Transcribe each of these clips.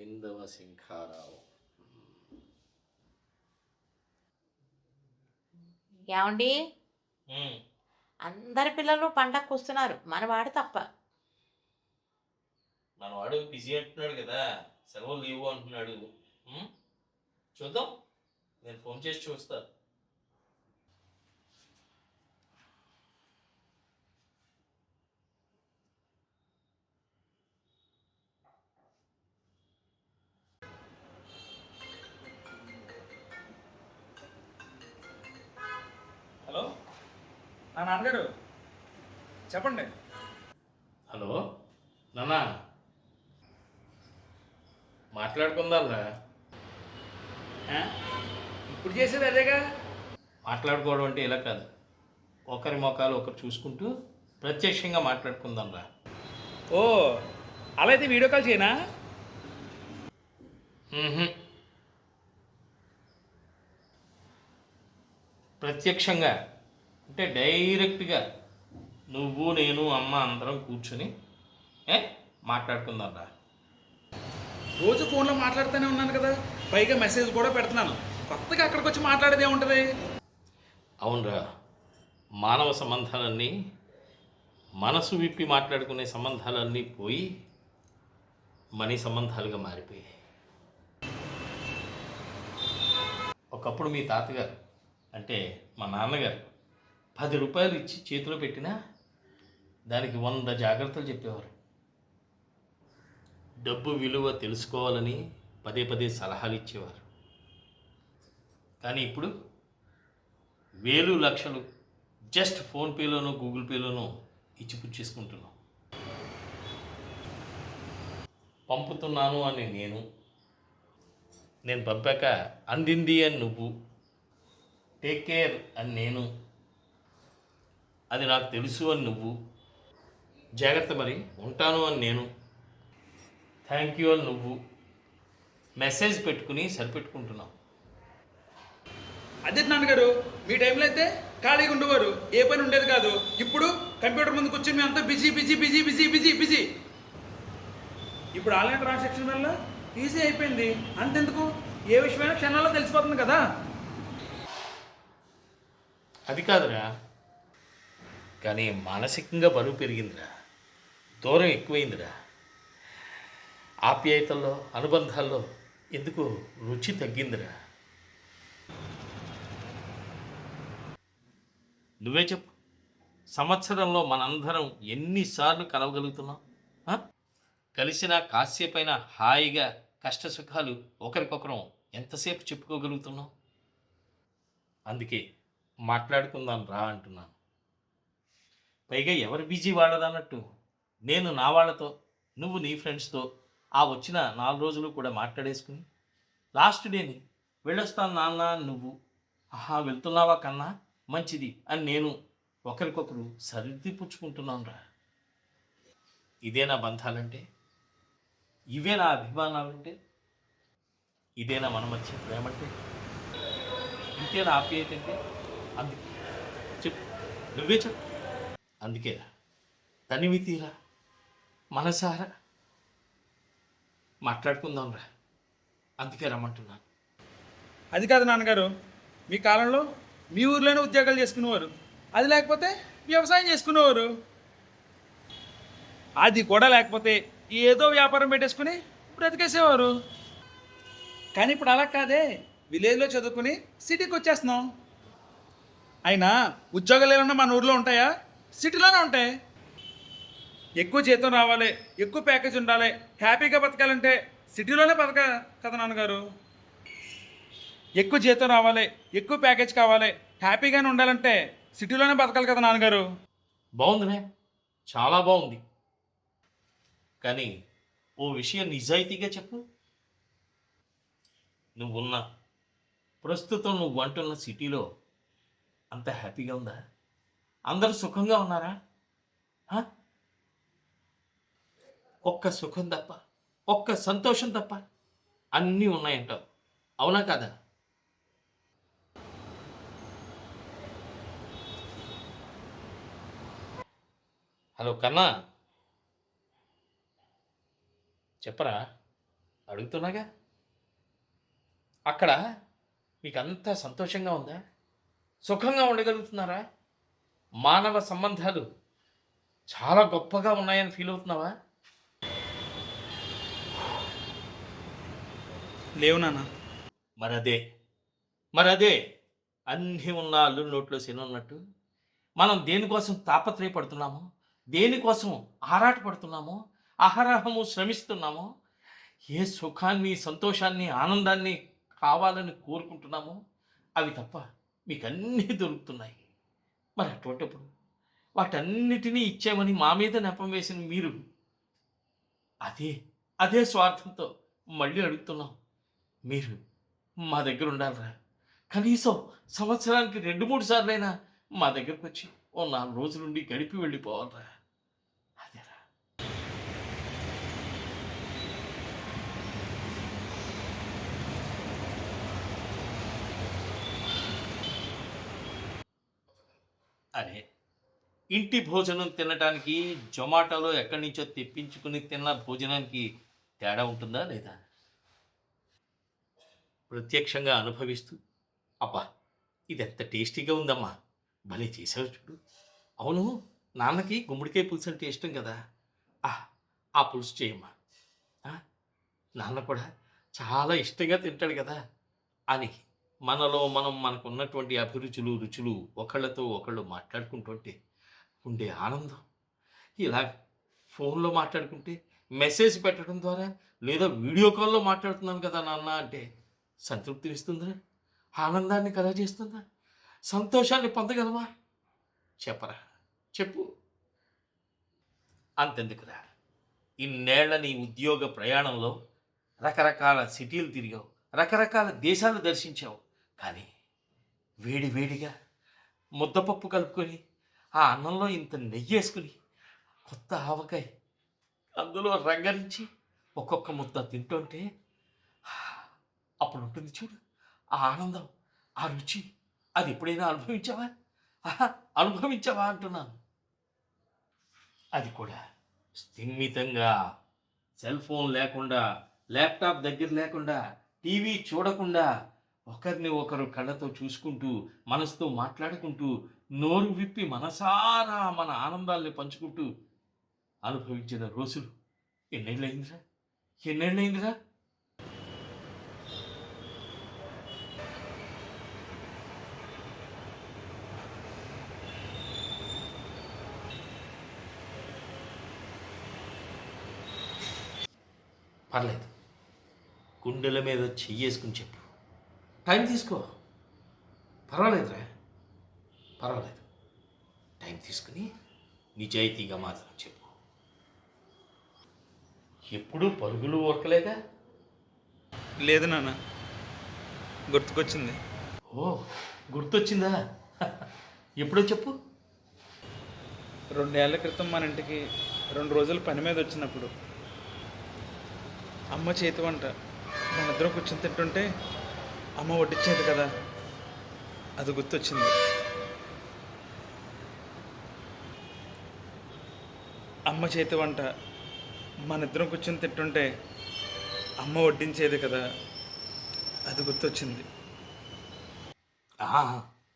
హైందవ శంఖారావు ఏమండి? అందరి పిల్లలు పండగకు వస్తున్నారు. మనవాడు తప్ప. మనవాడు బిజీ అంటున్నాడు కదా. సెలవు లీవు అంటున్నాడు? చూద్దాం. నేను ఫోన్ చేసి చూస్తా. నా నాన్నగారు చెప్పండి. హలో నాన్న. మాట్లాడుకుందాంరా? ఇప్పుడు చేసేది అదేగా? మాట్లాడుకోవడం అంటే ఇలా కాదు. ఒకరి మొఖాలు ఒకరు చూసుకుంటూ ప్రత్యక్షంగా మాట్లాడుకుందాంరా. ఓ అలా అయితే వీడియో కాల్ చేయనా. ప్రత్యక్షంగా. అంటే డైరెక్ట్గా నువ్వు నేను అమ్మ అందరం కూర్చొని ఏ? మాట్లాడుకుందాం రా రోజు ఫోన్లో మాట్లాడుతూనే ఉన్నాను కదా. పైగా మెసేజ్ కూడా పెడుతున్నాను. కొత్తగా అక్కడికి వచ్చి మాట్లాడేది ఏముంటుంది? అవునరా. మానవ సంబంధాలన్నీ మనసు విప్పి మాట్లాడుకునే సంబంధాలన్నీ పోయి మనీ సంబంధాలుగా మారిపోయాయి. ఒకప్పుడు మీ తాతగారు అంటే మా నాన్నగారు పది రూపాయలు ఇచ్చి చేతిలో పెట్టినా దానికి వంద జాగ్రత్తలు చెప్పేవారు. డబ్బు విలువ తెలుసుకోవాలని పదే పదే సలహాలు ఇచ్చేవారు. కానీ ఇప్పుడు వేలు లక్షలు జస్ట్ ఫోన్పేలోనో గూగుల్ పేలోనో ఇచ్చి పుచ్చేసుకుంటున్నాం పంపుతున్నాను అని నేను నేను పంపాక అందింది అని నువ్వు టేక్ కేర్ అని నేను అది నాకు తెలుసు అని నువ్వు. జాగ్రత్త మరి ఉంటాను అని నేను. థ్యాంక్ యూ అని నువ్వు. మెసేజ్ పెట్టుకుని సరిపెట్టుకుంటున్నావు. అదే నాన్నగారు మీ టైంలో అయితే ఖాళీగా ఉండేవారు. ఏ పని ఉండేది కాదు. ఇప్పుడు కంప్యూటర్ ముందు కూర్చొని మేము అంతా busy busy busy busy busy busy. ఇప్పుడు ఆన్లైన్ ట్రాన్సాక్షన్ వల్ల ఈజీ అయిపోయింది. అంతెందుకు? ఏ విషయమైనా క్షణాల్లో తెలిసిపోతుంది కదా. అది కాదురా. కానీ మానసికంగా బరువు పెరిగిందిరా. దూరం ఎక్కువైందిరా. ఆప్యాయతల్లో అనుబంధాల్లో ఎందుకు రుచి తగ్గిందిరా? నువ్వే చెప్పు. సంవత్సరంలో మనందరం ఎన్నిసార్లు కలవగలుగుతున్నాం? ఆ? కలిసిన కాసేపైన హాయిగా కష్ట సుఖాలు ఒకరికొకరం ఎంతసేపు చెప్పుకోగలుగుతున్నాం? అందుకే మాట్లాడుకుందాం రా అంటున్నాను. పైగా ఎవరు బిజీ వాళ్ళదన్నట్టు. నేను నా వాళ్ళతో నువ్వు నీ ఫ్రెండ్స్తో ఆ వచ్చిన నాలుగు రోజులు కూడా మాట్లాడేసుకుని లాస్ట్ డేని వెళ్ళొస్తాను నాన్న నువ్వు. ఆహా వెళ్తున్నావా కన్నా? మంచిది. అని నేను ఒకరికొకరు సరిదిపుచ్చుకుంటున్నాను రా ఇదే నా బంధాలంటే? ఇవే నా అభిమానాలంటే? ఇదే నా మన మధ్య ప్రేమంటే? ఇంతే నా ఆప్యాయత అంటే? అందుకే. చెప్పు. నువ్వే చెప్పు. అందుకే తనివి తీరా మనసారా. మాట్లాడుకుందాంరా అందుకే రమ్మంటున్నాను. అది కాదు నాన్నగారు. మీ కాలంలో మీ ఊర్లోనే ఉద్యోగాలు చేసుకునేవారు. అది లేకపోతే వ్యవసాయం చేసుకునేవారు. అది కూడా లేకపోతే ఏదో వ్యాపారం పెట్టేసుకుని బ్రతికేసేవారు. కానీ ఇప్పుడు అలా కాదే. విలేజ్లో చదువుకుని సిటీకి వచ్చేస్తున్నాం. అయినా ఉద్యోగాలు ఏమన్నా మన ఊర్లో ఉంటాయా? సిటీలోనే ఉంటాయి ఎక్కువ జీతం రావాలి ఎక్కువ ప్యాకేజ్ ఉండాలి హ్యాపీగా బతకాలంటే సిటీలోనే బతక కదా నాన్నగారు. ఎక్కువ జీతం రావాలి ఎక్కువ ప్యాకేజ్ కావాలి హ్యాపీగానే ఉండాలంటే సిటీలోనే బతకాలి కదా నాన్నగారు. బాగుందినే చాలా బాగుంది. కానీ ఓ విషయం నిజాయితీగా చెప్పు. నువ్వున్న ప్రస్తుతం నువ్వు అంటున్న సిటీలో అంత హ్యాపీగా ఉందా? అందరూ సుఖంగా ఉన్నారా? ఒక్క సుఖం తప్ప ఒక్క సంతోషం తప్ప అన్నీ ఉన్నాయంటావు అవునా కదా? హలో కన్నా. చెప్పరా? అడుగుతున్నాగా? అక్కడ మీకు అంతా సంతోషంగా ఉందా? సుఖంగా ఉండగలుగుతున్నారా? మానవ సంబంధాలు చాలా గొప్పగా ఉన్నాయని ఫీల్ అవుతున్నావా? లేవు నాన్న. మరి అదే మరి అదే అన్నీ ఉన్న అల్లు నోట్లో శని ఉన్నట్టు మనం దేనికోసం తాపత్రయపడుతున్నామో దేనికోసం ఆరాటపడుతున్నామో అహరహము శ్రమిస్తున్నామో ఏ సుఖాన్ని సంతోషాన్ని ఆనందాన్ని కావాలని కోరుకుంటున్నామో అవి తప్ప మీకు అన్నీ దొరుకుతున్నాయి. మరి అటువంటిప్పుడు వాటన్నిటినీ ఇచ్చామని మా మీద నెపం వేసిన మీరు? అదే అదే స్వార్థంతో మళ్ళీ అడుగుతున్నాం. మీరు మా దగ్గర ఉండాలిరా. కనీసం సంవత్సరానికి రెండు మూడు సార్లైనా మా దగ్గరకు వచ్చి ఓ నాలుగు రోజుల నుండి గడిపి వెళ్ళిపోవాలిరా అదేరా అరే ఇంటి భోజనం తినటానికి జొమాటోలో ఎక్కడి నుంచో తెప్పించుకుని తిన్న భోజనానికి తేడా ఉంటుందా లేదా? ప్రత్యక్షంగా అనుభవిస్తూ అబ్బా ఇది ఎంత టేస్టీగా ఉందమ్మా భలే చేసావు చూడు. అవును నాన్నకి గుమ్మడికాయ పులుసు అంటే ఇష్టం కదా. ఆ ఆ పులుసు చేయమ్మా. నాన్న కూడా చాలా ఇష్టంగా తింటాడు కదా అని మనలో మనం మనకు ఉన్నటువంటి అభిరుచులు రుచులు ఒకళ్ళతో ఒకళ్ళు మాట్లాడుకుంటుంటే ఉండే ఆనందం. ఇలా ఫోన్లో మాట్లాడుకుంటే మెసేజ్ పెట్టడం ద్వారా లేదా వీడియో కాల్లో మాట్లాడుతున్నాను కదా నాన్న అంటే సంతృప్తినిస్తుందా ఆనందాన్ని కలగజేస్తుందా సంతోషాన్ని పొందగలమా చెప్పరా. చెప్పు. అంతెందుకురా. ఇన్నేళ్ళ నీ ఉద్యోగ ప్రయాణంలో రకరకాల సిటీలు తిరిగావు రకరకాల దేశాలు దర్శించావు. కానీ వేడి వేడిగా ముద్దపప్పు కలుపుకొని ఆ అన్నంలో ఇంత నెయ్యి వేసుకుని కొత్త ఆవకాయ అందులో రంగరించి ఒక్కొక్క ముద్ద తింటుంటే అప్పుడు ఉంటుంది చూడు ఆ ఆనందం ఆ రుచి. అది ఎప్పుడైనా అనుభవించావా? ఆహా, అనుభవించావా అంటున్నాను. అది కూడా స్థిమితంగా సెల్ ఫోన్ లేకుండా ల్యాప్టాప్ దగ్గర లేకుండా టీవీ చూడకుండా ఒకరిని ఒకరు కళ్ళతో చూసుకుంటూ మనసుతో మాట్లాడుకుంటూ నోరు విప్పి మనసారా మన ఆనందాల్ని పంచుకుంటూ అనుభవించిన రోజులు. ఎన్నేళ్ళైందిరా ఎన్నేళ్ళైందిరా పర్లేదు. గుండెల మీద చెయ్యేసుకుని చెప్పు. టైం తీసుకో. పర్వాలేదురా. పర్వాలేదు. టైం తీసుకుని నిజాయితీగా మాత్రం చెప్పు. ఎప్పుడూ పరుగులు ఊరకలేదా? లేదు నాన్న. గుర్తుకొచ్చింది. ఓ గుర్తొచ్చిందా? ఎప్పుడో చెప్పు. రెండేళ్ళ క్రితం మన ఇంటికి రెండు రోజులు పని మీద వచ్చినప్పుడు అమ్మ చేతి వంట మన ఇద్దరం కూర్చొని తింటుంటే అమ్మ వడ్డించేది కదా. అది గుర్తొచ్చింది. అమ్మ చేతి వంట మన ఇద్దరం కూర్చొని తింటుంటే అమ్మ వడ్డించేది కదా. అది గుర్తొచ్చింది.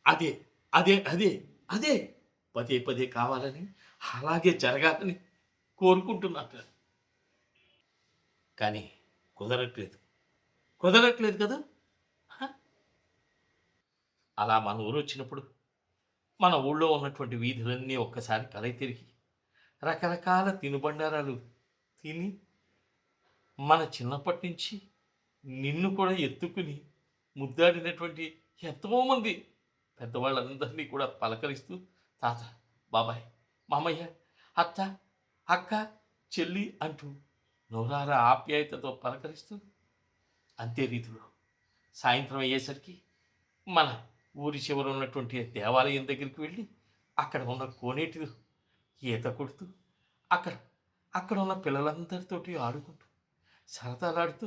అదే అదే అదే అదే. పదే పదే కావాలని అలాగే జరగాలని కోరుకుంటున్నాను. కానీ కుదరట్లేదు. కుదరట్లేదు కదా? అలా మన ఊరు వచ్చినప్పుడు మన ఊళ్ళో ఉన్నటువంటి వీధులన్నీ ఒక్కసారి కలై తిరిగి రకరకాల తినుబండారాలు తిని మన చిన్నప్పటి నుంచి నిన్ను కూడా ఎత్తుకుని ముద్దాడినటువంటి ఎంతోమంది పెద్దవాళ్ళందరినీ కూడా పలకరిస్తూ తాత బాబాయ్ మామయ్య అత్త అక్క చెల్లి అంటూ నోరార ఆప్యాయతతో పలకరిస్తూ అంతే రీతిలో సాయంత్రం అయ్యేసరికి మన ఊరి చివర ఉన్నటువంటి దేవాలయం దగ్గరికి వెళ్ళి అక్కడ ఉన్న కోనేటి ఈత కొడుతూ అక్కడ అక్కడ ఉన్న పిల్లలందరితోటి ఆడుకుంటూ సరదాలాడుతూ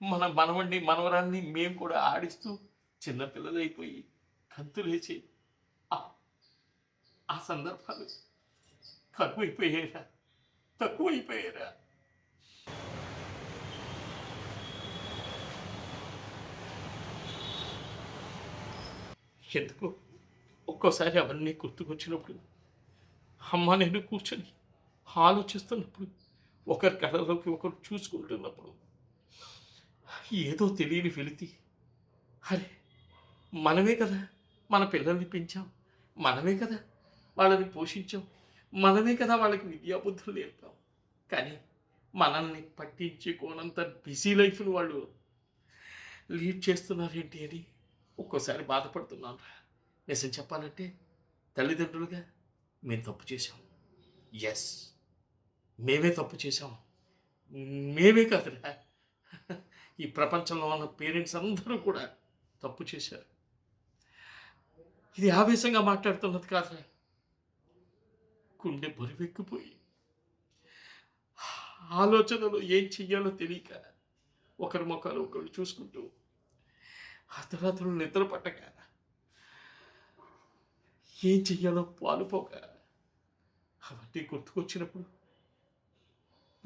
మన మనవడిని మనవరాన్ని మేము కూడా ఆడిస్తూ చిన్నపిల్లలైపోయి కంతులేచి ఆ- ఆ సందర్భాలు తక్కువైపోయారా తక్కువైపోయారా ఎందుకు ఒక్కోసారి అవన్నీ గుర్తుకొచ్చినప్పుడు అమ్మ నేను కూర్చొని ఆలోచిస్తున్నప్పుడు ఒకరి కళ్ళలోకి ఒకరు చూసుకుంటున్నప్పుడు ఏదో తెలియని వెలితి అరే మనమే కదా మన పిల్లల్ని పెంచాం మనమే కదా వాళ్ళని పోషించాం మనమే కదా వాళ్ళకి విద్యాబుద్ధులు నేర్పాం. కానీ మనల్ని పట్టించుకోనంత బిజీ లైఫ్ను వాళ్ళు లీడ్ చేస్తున్నారేంటి అని ఒక్కోసారి బాధపడుతున్నాను నిజం చెప్పాలంటే తల్లిదండ్రులుగా మేము తప్పు చేశాం. ఎస్ మేమే తప్పు చేశాం. మేమే కాదురా. ఈ ప్రపంచంలో ఉన్న పేరెంట్స్ అందరూ కూడా తప్పు చేశారు. ఇది ఆవేశంగా మాట్లాడుతున్నది కాదురా. గుండె బరువెక్కిపోయి. ఆలోచనలు ఏం చెయ్యాలో తెలియక ఒకరి ముఖాలు ఒకరు చూసుకుంటూ అర్ధరాత్రులు నిద్ర పట్టక. ఏం చెయ్యాలో పాలుపోక. అవన్నీ గుర్తుకొచ్చినప్పుడు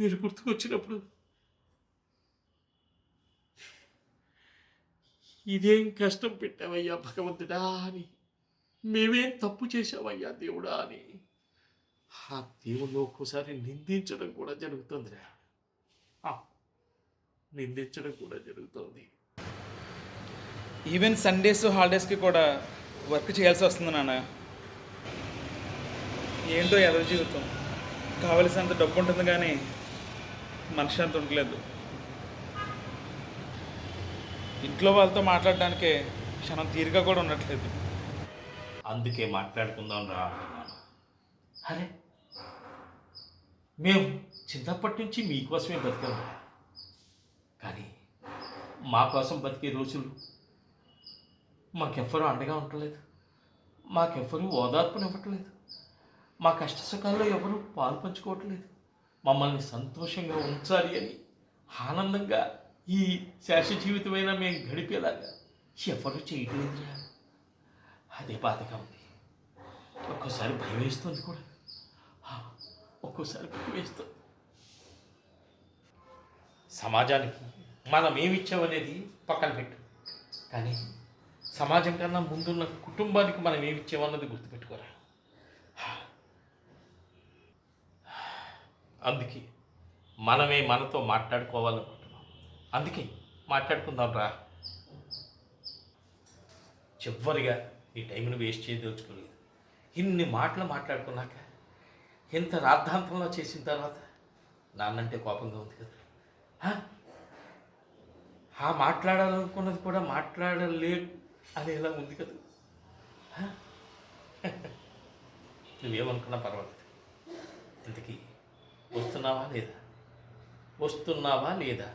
మీరు గుర్తుకొచ్చినప్పుడు ఇదేం కష్టం పెట్టావయ్యా భగవంతుడా అని మేమేం తప్పు చేశావయ్యా దేవుడా అని. ఆ దేవుణ్ణి ఒక్కోసారి నిందించడం కూడా జరుగుతుందిరా. ఆ, నిందించడం కూడా జరుగుతుంది. ఈవెన్ సండేస్ హాలిడేస్కి కూడా వర్క్ చేయాల్సి వస్తుంది నాన్న. ఏంటో ఎవరి జీవితం. కావలసినంత డబ్బు ఉంటుంది కానీ మనిషి అంత ఉండలేదు. ఇంట్లో వాళ్ళతో మాట్లాడడానికే క్షణం తీరిక కూడా ఉండట్లేదు. అందుకే మాట్లాడుకుందాం రా. అరే మేము చిన్నప్పటి నుంచి మీకోసమే బతికాం. రా. కానీ మా కోసం బతికే రోజులు మాకెవ్వరూ అండగా ఉండలేదు. మాకెవ్వరూ ఓదార్పునివ్వట్లేదు. మా కష్ట సుఖాల్లో ఎవరూ పాలు పంచుకోవట్లేదు. మమ్మల్ని సంతోషంగా ఉంచాలి అని ఆనందంగా ఈ శేష జీవితమైనా మేము గడిపేలాగా ఎవరు చేయట్లేదురా. అదే బాధగా ఉంది. ఒక్కోసారి భయం వేస్తుంది కూడా. ఒక్కోసారి భయం వేస్తుంది. సమాజానికి మనం ఏమిచ్చామనేది పక్కన పెట్టు. కానీ సమాజం కన్నా ముందున్న కుటుంబానికి మనం ఏమిచ్చామన్నది గుర్తుపెట్టుకోరా. అందుకే మనమే మనతో మాట్లాడుకోవాలనుకుంటున్నాం. అందుకే మాట్లాడుకుందాం రా చివరిగా ఈ టైంను వేస్ట్ చేయదలుచుకోలేదు. ఇన్ని మాటలు మాట్లాడుకున్నాక ఇంత రాద్ధాంతంలో చేసిన తర్వాత నాన్నంటే కోపంగా ఉంది కదా. ఆ? మాట్లాడాలనుకున్నది కూడా మాట్లాడలే అనేలా ఉంది కదా? నువ్వేమనుకున్నా పర్వాలేదు. ఇంతకీ వస్తున్నావా లేదా? వస్తున్నావా లేదా?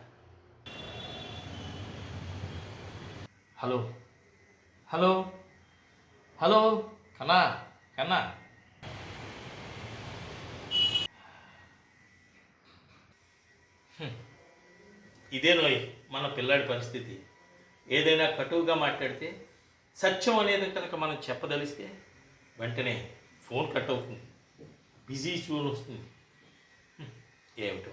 హలో? హలో? హలో? కన్నా? కన్నా? ఇదే నోయ్ మన పిల్లాడి పరిస్థితి. ఏదైనా కటువుగా మాట్లాడితే సత్యం అనేది కనుక మనం చెప్పదలిస్తే వెంటనే ఫోన్ కట్ అవుతుంది. బిజీ చూన్ వస్తుంది. ఏమిటో.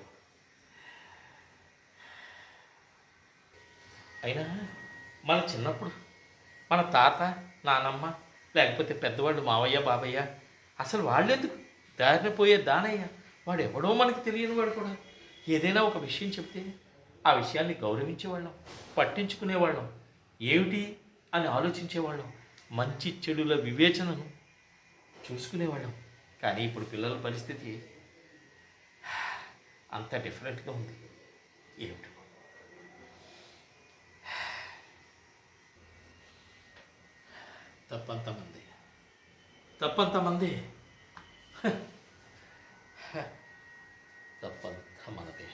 అయినా మన చిన్నప్పుడు మన తాత నానమ్మ లేకపోతే పెద్దవాళ్ళు మావయ్య బాబయ్య అసలు వాళ్ళెందుకు? దారిన పోయే దానయ్య వాడు ఎవడో మనకి తెలియని వాడు కూడా. ఏదైనా ఒక విషయం చెప్తే ఆ విషయాన్ని గౌరవించేవాళ్ళం పట్టించుకునేవాళ్ళం. ఏమిటి? అని ఆలోచించేవాళ్ళం. మంచి చెడుల వివేచనను చూసుకునేవాళ్ళం. కానీ ఇప్పుడు పిల్లల పరిస్థితి అంత డిఫరెంట్గా ఉంది. ఏమిటో? తప్పంత మంది. తప్పంత మంది? హ. హ. తప్పంత మనదే.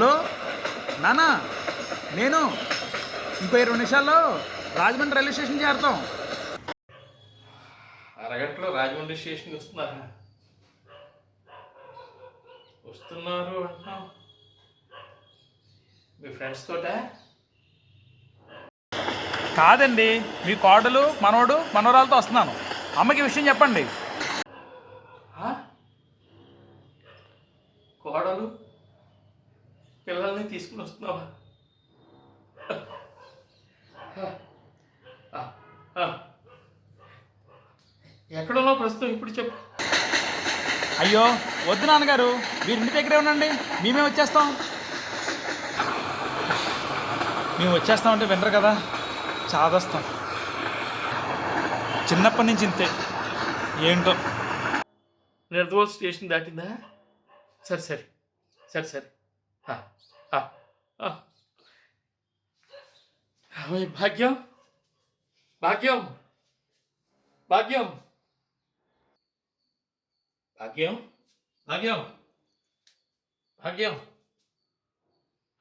హలో నానా నేను ఇంకో ఇరవై నిమిషాల్లో రాజమండ్రి రైల్వే స్టేషన్ చేరుతాం. అరగంటలో రాజమండ్రి స్టేషన్కి వస్తున్నారా వస్తున్నారు అంటున్నాం మీ ఫ్రెండ్స్ తోట? కాదండి మీ కోడలు మనవడు మనవరాలతో వస్తున్నాను. అమ్మకి విషయం చెప్పండి. కోడలు? పిల్లల్ని తీసుకుని వస్తున్నావా. ఎక్కడున్నావు ప్రస్తుతం? ఇప్పుడు చెప్పు. అయ్యో వద్దు నాన్నగారు. మీరు ఇంటి దగ్గరే ఉండండి. మేమే వచ్చేస్తాం. మేము వచ్చేస్తామంటే వినరు కదా. చాదస్తాం. చిన్నప్పటి నుంచి ఇంతే. ఏంటో. నిర్దోల్ స్టేషన్ దాటిందా? సరే సరే. సరే సరే. ఆ, ఆ, ఆ. ఓయ్ భాగ్యం భాగ్యం భాగ్యం భాగ్యం భాగ్యం భాగ్యం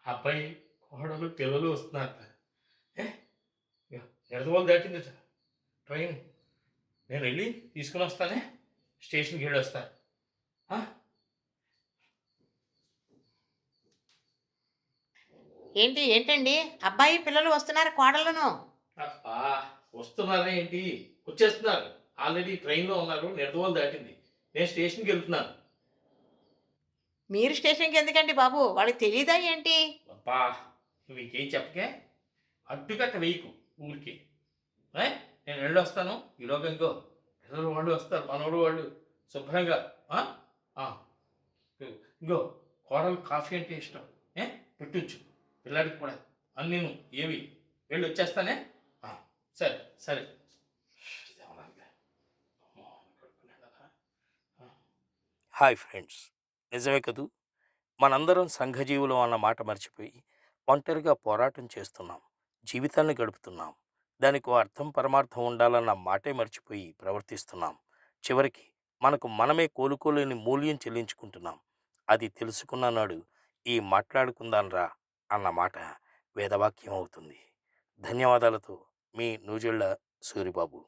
అబ్బాయి కోడలు పిల్లలు వస్తున్నారు ఏ నిర్దోల్ దాటింది ట్రైన్ నేను వెళ్ళి తీసుకుని వస్తానే స్టేషన్కి వెళ్ళి వస్తా ఏంటి ఏంటండి? అబ్బాయి పిల్లలు వస్తున్నారు కోడలను అబ్బా వస్తున్నారా ఏంటి? వచ్చేస్తున్నారు. ఆల్రెడీ ట్రైన్లో ఉన్నారు నిర్దోలు దాటింది. నేను స్టేషన్కి వెళ్తున్నాను. మీరు స్టేషన్కి ఎందుకండి బాబు? వాళ్ళకి తెలియదా ఏంటి? అబ్బా నువ్వు ఇంకేం చెప్పకే? అడ్డుకట్ట వేయకు ఊరికి? నేను వెళ్ళి వస్తాను ఈలోగా ఇంకో పిల్లలు వాళ్ళు వస్తారు మనోడు వాళ్ళు. శుభ్రంగా. ఇంకో కోడలు కాఫీ అంటే ఇష్టం. ఏ? పెట్టించు పిల్లాడికి కూడా. అన్ని ఏవి? వెళ్ళి వచ్చేస్తానే? సరే సరే. Hi friends. నిజమే కదూ? మనందరం సంఘజీవులం అన్న మాట మర్చిపోయి ఒంటరిగా పోరాటం చేస్తున్నాం. జీవితాన్ని గడుపుతున్నాం. దానికి అర్థం పరమార్థం ఉండాలన్న మాటే మర్చిపోయి ప్రవర్తిస్తున్నాం. చివరికి మనకు మనమే కోలుకోలేని మూల్యం చెల్లించుకుంటున్నాం. అది తెలుసుకున్న నాడు ఈ మాట్లాడుకుందాన్రా అన్నమాట వేదవాక్యం అవుతుంది ధన్యవాదాలతో మీ నూజెళ్ళ సూరిబాబు.